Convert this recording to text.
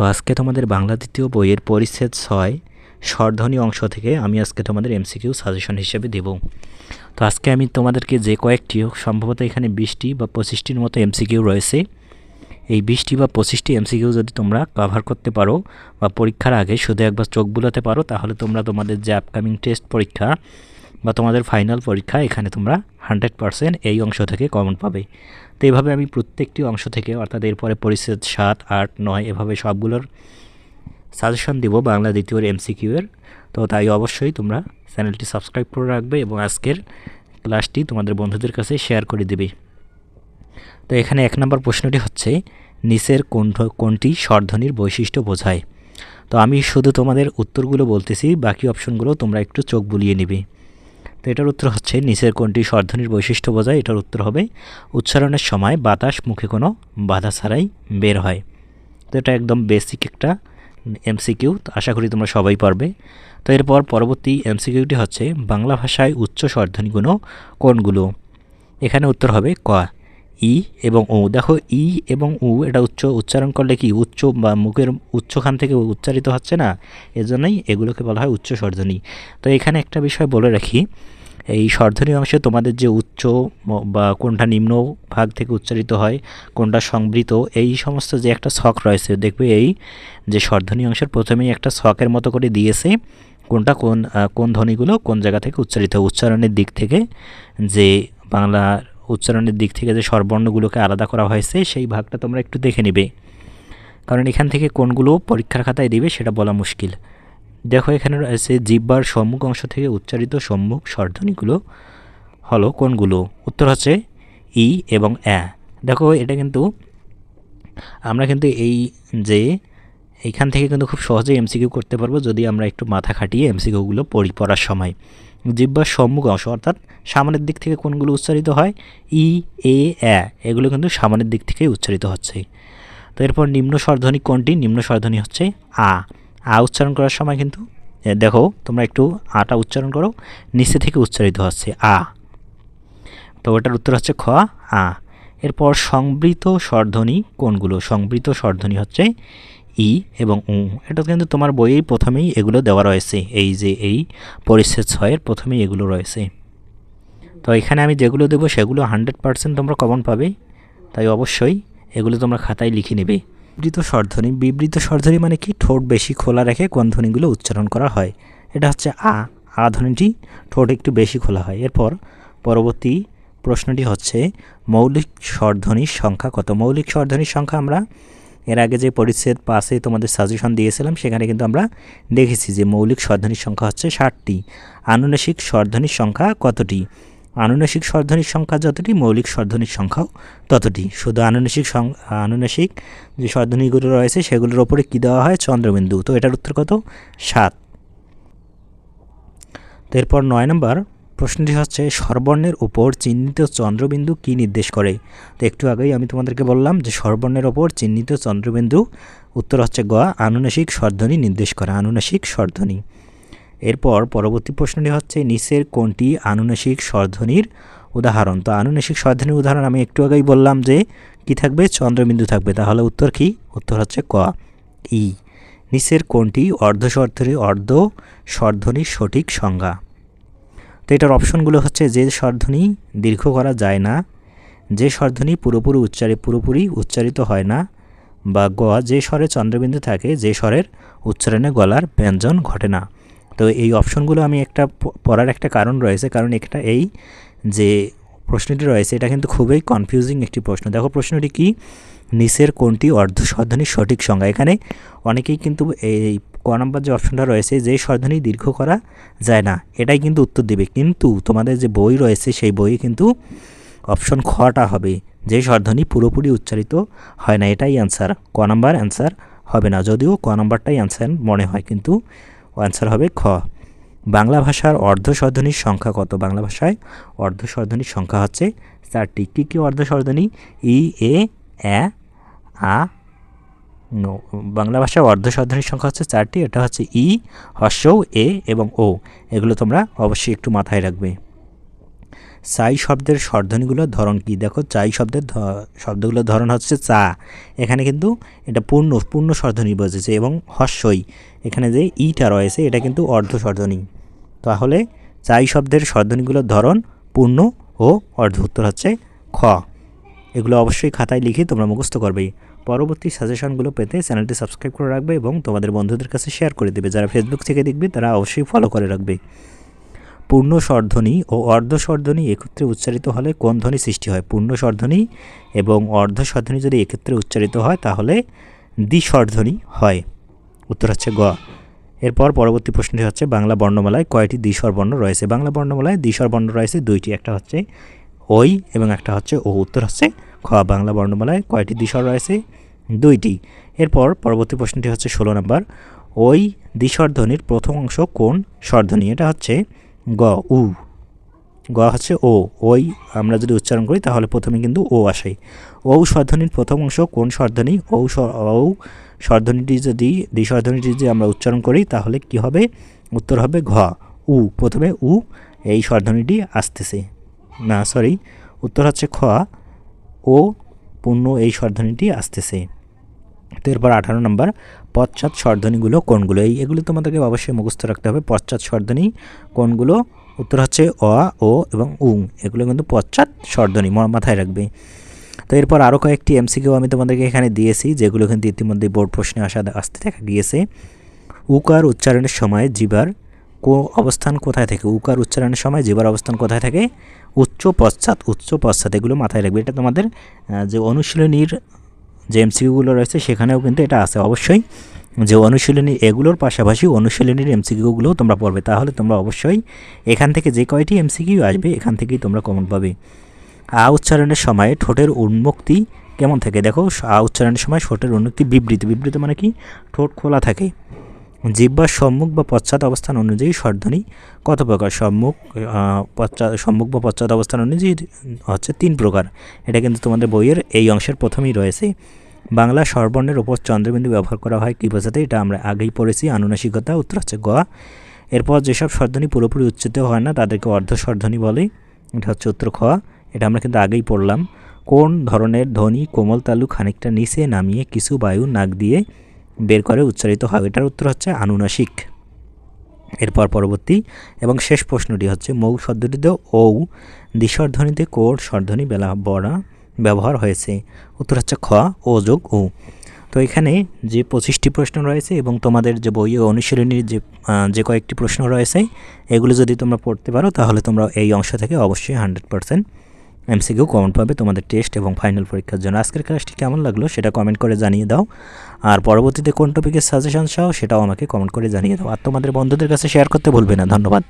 তো আজকে তোমাদের বাংলা দ্বিতীয় বইয়ের পরিচ্ছেদ ছয়, স্বরধ্বনি অংশ থেকে আমি আজকে তোমাদের এমসিকিউ সাজেশন হিসেবে দেব। তো আজকে আমি তোমাদেরকে যে কয়েকটি সম্ভবত এখানে বিশটি বা পঁচিশটির মতো এমসিকিউ রয়েছে, এই বিশটি বা পঁচিশটি এমসিকিউ যদি তোমরা কভার করতে পারো বা পরীক্ষার আগে শুধু একবার চোখ বুলাতে পারো, তাহলে তোমরা তোমাদের যে আপকামিং টেস্ট পরীক্ষা বা তোমাদের ফাইনাল পরীক্ষা এখানে তোমরা হান্ড্রেড পারসেন্ট এই অংশ থেকে কমন পাবে। তো এইভাবে আমি প্রত্যেকটি অংশ থেকে অর্থাৎ এরপরে পরিচ্ছেদ সাত, আট, নয় এভাবে সবগুলোর সাজেশন দিব বাংলা দ্বিতীয় এমসিকিউ এর। তো তাই অবশ্যই তোমরা চ্যানেলটি সাবস্ক্রাইব করে রাখবে এবং আজকের ক্লাসটি তোমাদের বন্ধুদের কাছে শেয়ার করে দেবে। তো এখানে এক নম্বর প্রশ্নটি হচ্ছে, নিচের কোন কোনটি স্বরধ্বনির বৈশিষ্ট্য বোঝায়। তো আমি শুধু তোমাদের উত্তরগুলো বলতেছি, বাকি অপশনগুলো তোমরা একটু চোখ বুলিয়ে নিবে। তো এটার উত্তর হচ্ছে, নিচের কোনটি স্বরধ্বনির বৈশিষ্ট্য বোঝায়, এটার উত্তর হবে, উচ্চারণের সময় বাতাস মুখে কোনো বাধা ছাড়াই বের হয়। তো এটা একদম বেসিক একটা এমসিকিউ আশা করি তোমরা সবাই পারবে। তো এরপর পরবর্তী এমসিকিউটি হচ্ছে, বাংলা ভাষায় উচ্চ স্বরধ্বনিগুলো কোনগুলো এখানে উত্তর হবে ক। ই এবং ও দেখো, ই এবং উ এটা উচ্চ, উচ্চারণ করলে কি? উচ্চ বা মুখের উচ্চখান থেকে উচ্চারিত হচ্ছে না? এজন্যই এগুলোকে বলা হয় উচ্চ স্বরধ্বনি তো এখানে একটা বিষয় বলে রাখি। এই স্বরধ্বনি অংশে তোমাদের যে উচ্চ বা কোনটা নিম্ন ভাগ থেকে উচ্চারিত হয়, কোনটা সংবৃত, এই সমস্ত যে একটা ছক রয়েছে, দেখবে এই যে স্বরধ্বনি অংশের প্রথমেই একটা ছকের মতো করে দিয়েছে, কোনটা কোন কোন ধ্বনিগুলো কোন জায়গা থেকে উচ্চারিত। উচ্চারণের দিক থেকে যে বাংলার উচ্চারণের দিক থেকে যে স্বরবর্ণগুলোকে আলাদা করা হয়েছে, সেই ভাগটা তোমরা একটু দেখে নেবে। কারণ এখান থেকে কোনগুলো পরীক্ষার খাতায় দিবে, সেটা বলা মুশকিল। দেখো, এখানে রয়েছে জিব্বার সম্মুখ অংশ থেকে উচ্চারিত সম্মুখ স্বরধ্বনিগুলো হলো কোনগুলো উত্তর হচ্ছে ই এবং অ্যা। দেখো, এটা কিন্তু আমরা কিন্তু এই যে এইখান থেকে কিন্তু খুব সহজেই এমসিকিউ করতে পারব যদি আমরা একটু মাথা খাটিয়ে এমসিকিউগুলো পড়ি পড়ার সময়। জিব্বার সম্মুখ অংশ, অর্থাৎ সামনের দিক থেকে কোনগুলো উচ্চারিত হয়? ই, এ, অ্যা, এগুলো কিন্তু সামনের দিক থেকেই উচ্চারিত হচ্ছে। তো এরপর নিম্ন স্বরধ্বনি কোনটি? নিম্ন স্বরধ্বনি হচ্ছে আ। আ উচ্চারণ করার সময় কিন্তু দেখো, তোমরা একটু আটা উচ্চারণ করো, নিচে থেকে উচ্চারিত হচ্ছে আ। তো ওটার উত্তর হচ্ছে খ, আ। এরপর সংবৃত স্বরধ্বনি কোনগুলো? সংবৃত স্বরধ্বনি হচ্ছে ই এবং উ। এটা কিন্তু তোমার বইয়েই প্রথমেই এগুলো দেওয়া রয়েছে। এই যে এই পরিচ্ছেদ ছয়ের প্রথমেই এগুলো রয়েছে। তো এখানে আমি যেগুলো দেবো সেগুলো হান্ড্রেড পারসেন্ট তোমরা কমন পাবে। তাই অবশ্যই এগুলো তোমরা খাতায় লিখে নেবে। বিবৃত স্বরধ্বনি। বিবৃত স্বরধ্বনি মানে কি? ঠোঁট বেশি খোলা রেখে কোন ধ্বনিগুলো উচ্চারণ করা হয়। এটা হচ্ছে আ। আ ধ্বনিটি ঠোঁট একটু বেশি খোলা হয়। এরপর পরবর্তী প্রশ্নটি হচ্ছে, মৌলিক স্বরধ্বনির সংখ্যা কত? মৌলিক স্বরধ্বনির সংখ্যা আমরা এর আগে যে পরিচ্ছেদ পাশে তোমাদের সাজেশন দিয়েছিলাম, সেখানে কিন্তু আমরা দেখেছি যে মৌলিক স্বরধ্বনির সংখ্যা হচ্ছে ষাটটি। আনুনাসিক স্বরধ্বনির সংখ্যা কতটি? আনুনাসিক স্বরধ্বনির সংখ্যা যতটি, মৌলিক স্বরধ্বনির সংখ্যাও ততটি। শুধু আনুনাসিক আনুনাসিক যে স্বরধ্বনিগুলো রয়েছে, সেগুলোর ওপরে কী দেওয়া হয়? চন্দ্রবিন্দু। তো এটার উত্তর কত? সাত। তো এরপর নয় নম্বর প্রশ্নটি হচ্ছে, স্বরবর্ণের উপর চিহ্নিত চন্দ্রবিন্দু কি নির্দেশ করে? তো একটু আগেই আমি তোমাদেরকে বললাম যে, স্বরবর্ণের ওপর চিহ্নিত চন্দ্রবিন্দু, উত্তর হচ্ছে গ, আনুনাসিক স্বরধ্বনি নির্দেশ করে, আনুনাসিক স্বরধ্বনি। এরপর পরবর্তী প্রশ্নটি হচ্ছে, নিচের কোনটি আনুনাসিক স্বরধ্বনির উদাহরণ? তো আনুনাসিক স্বরধ্বনির উদাহরণ আমি একটু আগেই বললাম যে, কি থাকবে? চন্দ্রবিন্দু থাকবে। তাহলে উত্তর কি? উত্তর হচ্ছে ক, ই। নিচের কোনটি অর্ধ স্বরধ্বনি অর্ধ স্বরধ্বনির সঠিক সংজ্ঞা? তো এটার অপশনগুলো হচ্ছে যে স্বরধ্বনি দীর্ঘ করা যায় না, যে স্বরধ্বনি পুরোপুরি উচ্চারে পুরোপুরি উচ্চারিত হয় না, বা গ, যে স্বরে চন্দ্রবিন্দু থাকে, যে স্বরের উচ্চারণে গলার ব্যঞ্জন ঘটে না। তো এই অপশনগুলো আমি একটা পড়ার একটা কারণ রয়েছে, কারণ একটা এই যে প্রশ্নটি রয়েছে, এটা কিন্তু খুবই কনফিউজিং একটি প্রশ্ন। দেখো প্রশ্নটি কি? নিচের কোনটি অর্ধ স্বরধ্বনির সঠিক সংজ্ঞা? এখানে অনেকেই কিন্তু এই ক নম্বর যে অপশনটা রয়েছে যে স্বরধ্বনি দীর্ঘ করা যায় না, এটাই কিন্তু উত্তর দেবে। কিন্তু তোমাদের যে বই রয়েছে সেই বইয়ে কিন্তু অপশন খটা হবে, যে স্বরধ্বনি পুরোপুরি উচ্চারিত হয় না, এটাই অ্যান্সার ক নম্বর অ্যান্সার হবে না, যদিও ক নম্বরটাই অ্যান্সার মনে হয়, কিন্তু অ্যান্সার হবে খ। বাংলা ভাষার অর্ধ স্বরধ্বনির সংখ্যা কত? বাংলা ভাষায় অর্ধ স্বরধ্বনির সংখ্যা হচ্ছে চারটি। কী কী অর্ধ স্বরধ্বনি ই এ, আ নো, বাংলা ভাষায় অর্ধ স্বরধ্বনির সংখ্যা হচ্ছে চারটি, এটা হচ্ছে ই, হর্ষৌ, এ এবং ও। এগুলো তোমরা অবশ্যই একটু মাথায় রাখবে। চাই শব্দের স্বরধ্বনিগুলোর ধরন কি? দেখো, চাই শব্দের শব্দগুলোর ধরন হচ্ছে চা। এখানে কিন্তু এটা পূর্ণ পূর্ণ স্বরধ্বনি বসেছে এবং হস্যই এখানে যে ইটা রয়েছে, এটা কিন্তু অর্ধ স্বরধ্বনি তাহলে চাই শব্দের স্বরধ্বনিগুলোর ধরন পূর্ণ ও অর্ধ, উত্তর হচ্ছে খ। এগুলো অবশ্যই খাতায় লিখে তোমরা মুখস্থ করবে। পরবর্তী সাজেশনগুলো পেতে চ্যানেলটি সাবস্ক্রাইব করে রাখবে এবং তোমাদের বন্ধুদের কাছে শেয়ার করে দেবে। যারা ফেসবুক থেকে দেখবে, তারা অবশ্যই ফলো করে রাখবে। পূর্ণ স্বরধ্বনি ও অর্ধ স্বরধ্বনি একত্রে উচ্চারিত হলে কোন ধ্বনি সৃষ্টি হয়? পূর্ণ স্বরধ্বনি এবং অর্ধ স্বরধ্বনি যদি একত্রে উচ্চারিত হয়, তাহলে দ্বিস্বরধ্বনি হয়। উত্তর হচ্ছে গ। এরপর পরবর্তী প্রশ্নটি হচ্ছে, বাংলা বর্ণমালায় কয়টি দ্বিস্বর বর্ণ রয়েছে? বাংলা বর্ণমালায় দ্বিস্বর বর্ণ রয়েছে দুইটি, একটা হচ্ছে ওই এবং একটা হচ্ছে ও। উত্তর হচ্ছে খ, বাংলা বর্ণমালায় কয়টি দ্বিস্বর রয়েছে? দুইটি। এরপর পরবর্তী প্রশ্নটি হচ্ছে ষোলো নম্বর। ওই দ্বিস্বর ধ্বনির প্রথম অংশ কোন স্বরধ্বনি এটা হচ্ছে গ, উ। গ হচ্ছে ও। ওই আমরা যদি উচ্চারণ করি তাহলে প্রথমে কিন্তু ও আসে। ও স্বরধ্বনির প্রথম অংশ কোন স্বরধ্বনি স্বর- ও স্বরধ্বনিটি যদি দ্বিস্বরধ্বনিটি যদি আমরা উচ্চারণ করি তাহলে কি হবে? উত্তর হবে ঘ, উ। প্রথমে উ, এই স্বরধ্বনিটি আসতেছে। না সরি উত্তর হচ্ছে খ ও পূর্ণ এই স্বরধ্বনিটি আসতেছে। তো এরপর আঠারো নম্বর, পশ্চাৎ স্বরধ্বনিগুলো কোনগুলো? এই এগুলো তোমাদেরকে অবশ্যই মুখস্থ রাখতে হবে। পশ্চাৎ স্বরধ্বনি কোনগুলো? উত্তর হচ্ছে অ, ও এবং উং। এগুলো কিন্তু পশ্চাৎ স্বরধ্বনি মাথায় রাখবে। তো এরপর আরও কয়েকটি এমসিকিউ আমি তোমাদেরকে এখানে দিয়েছি, যেগুলো কিন্তু ইতিমধ্যে বোর্ড প্রশ্নে আসা, আসতে দেখা গিয়েছে। উকার উচ্চারণের সময় জিবার কো অবস্থান কোথায় থাকে? উকার উচ্চারণের সময় জিবার অবস্থান কোথায় থাকে? উচ্চ পশ্চাৎ উচ্চ পশ্চাৎ, এগুলো মাথায় রাখবে। এটা তোমাদের যে অনুশীলনীর যে এমসিকিউগুলো রয়েছে, সেখানেও কিন্তু এটা আছে। অবশ্যই যে অনুশীলনী, এগুলোর পাশাপাশি অনুশীলনীর এমসিকিউগুলোও তোমরা পড়বে। তাহলে তোমরা অবশ্যই এখান থেকে যে কয়টি এমসিকিউ আসবে, এখান থেকেই তোমরা কমন পাবে। আ উচ্চারণের সময় ঠোঁটের উন্মুক্তি কেমন থাকে? দেখো, আ উচ্চারণের সময় ঠোঁটের উন্মুক্তি বিবৃতি। বিবৃতি মানে কি? ঠোঁট খোলা থাকে। জিহ্বার সম্মুখ বা পশ্চাৎ অবস্থান অনুযায়ী স্বরধ্বনি কত প্রকার সম্মুখ পশ্চাৎ, সম্মুখ বা পশ্চাৎ অবস্থান অনুযায়ী হচ্ছে তিন প্রকার। এটা কিন্তু তোমাদের বইয়ের এই অংশের প্রথমেই রয়েছে। বাংলা স্বরবর্ণের উপর চন্দ্রবিন্দু ব্যবহার করা হয় কী বোঝাতে? এটা আমরা আগেই পড়েছি, আনুনাসিকতা, উত্তর হচ্ছে গ। এরপর যেসব স্বরধ্বনি পুরোপুরি উচ্চারিত হয় না, তাদেরকে অর্ধ স্বরধ্বনি বলে। এটা হচ্ছে উত্তর খ। এটা আমরা কিন্তু আগেই পড়লাম। কোন ধরনের ধ্বনি কোমল তালু খানিকটা নিচে নামিয়ে কিছু বায়ু নাক দিয়ে বের করে উচ্চারিত হয়। এটার উত্তর হচ্ছে আনুনাসিক। এরপর পরবর্তী এবং শেষ প্রশ্নটি হচ্ছে, মৌ শব্দটিতে ঔ দ্বিস্বরধ্বনিতে কোড স্বরধ্বনি বেলা বড়া ব্যবহার হয়েছে। উত্তর হচ্ছে খ, ও যোগ ও তো এখানে যে পঁচিশটি প্রশ্ন রয়েছে এবং তোমাদের যে বই ও অনুশীলনীর যে যে কয়েকটি প্রশ্ন রয়েছে, এগুলো যদি তোমরা পড়তে পারো, তাহলে তোমরা এই অংশ থেকে অবশ্যই হান্ড্রেড পারসেন্ট এমসিকিউ কমন পাবে, তোমাদের টেস্ট এবং ফাইনাল পরীক্ষার জন্য। আজকের ক্লাসটি কেমন লাগল সেটা কমেন্ট করে জানিয়ে দাও। আর পরবর্তীতে কোন টপিকের সাজেশন চাও সেটাও আমাকে কমেন্ট করে জানিয়ে দাও। আর তোমাদের বন্ধুদের কাছে শেয়ার করতে ভুলবে না। ধন্যবাদ।